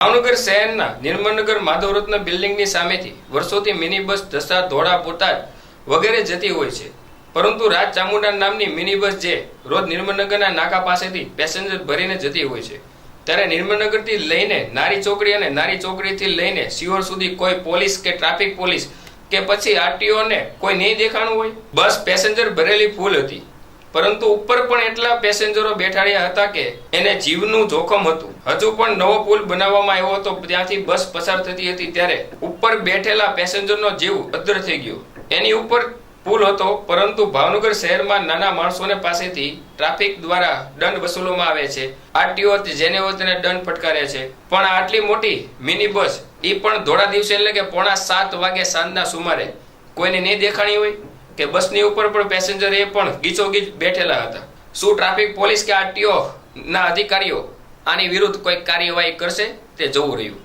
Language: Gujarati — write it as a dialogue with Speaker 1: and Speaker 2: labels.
Speaker 1: ભાવનગર શહેરના નિર્મળનગર માધવરત્ન બિલ્ડિંગની સામેથી વર્ષોથી મિની બસ ધસા ધોળા પોતાજ વગેરે જતી હોય છે. પરંતુ રાજ ચામુંડા નામની મિની બસ જે રોજ નિર્મળનગરના નાકા પાસેથી પેસેન્જર ભરીને જતી હોય છે. ત્યારે નિર્મળનગરથી લઈને નારી ચોકડી અને નારી ચોકડીથી લઈને સિયોર સુધી કોઈ પોલીસ કે ટ્રાફિક પોલીસ કે પછી આરટીઓને કોઈ નહીં દેખાણું હોય? બસ પેસેન્જર ભરેલી ફૂલ હતી. પરંતુ ઉપર પણ એટલા પેસેન્જરો બેઠાડ્યા હતા કે એને જીવનું જોખમ હતું. હજુ પણ નવો પુલ બનાવવામાં આવ્યો હતો, ત્યાંથી બસ પસાર થતી હતી ત્યારે ઉપર બેઠેલા પેસેન્જરનો જીવ અદ્ધર થઈ ગયો. એની ઉપર પુલ હતો, પરંતુ ભાવનગર શહેરમાં નાના માણસોને પાસેથી ટ્રાફિક દ્વારા દંડ વસૂલવામાં આવે છે. આરટીઓ જેને હોય તેને દંડ ફટકારે છે. પણ આટલી મોટી મિની બસ એ પણ ધોળા દિવસે એટલે કે પોણા સાત વાગે સાંજના સુમારે કોઈને નહીં દેખાણી હોય? કે બસની ઉપર પણ પેસેન્જર એ પણ ગીચોગીચ બેઠેલા હતા. શું ટ્રાફિક પોલીસ કે આરટીઓ ના અધિકારીઓ આની વિરુદ્ધ કોઈ કાર્યવાહી કરશે તે જોવું રહ્યું.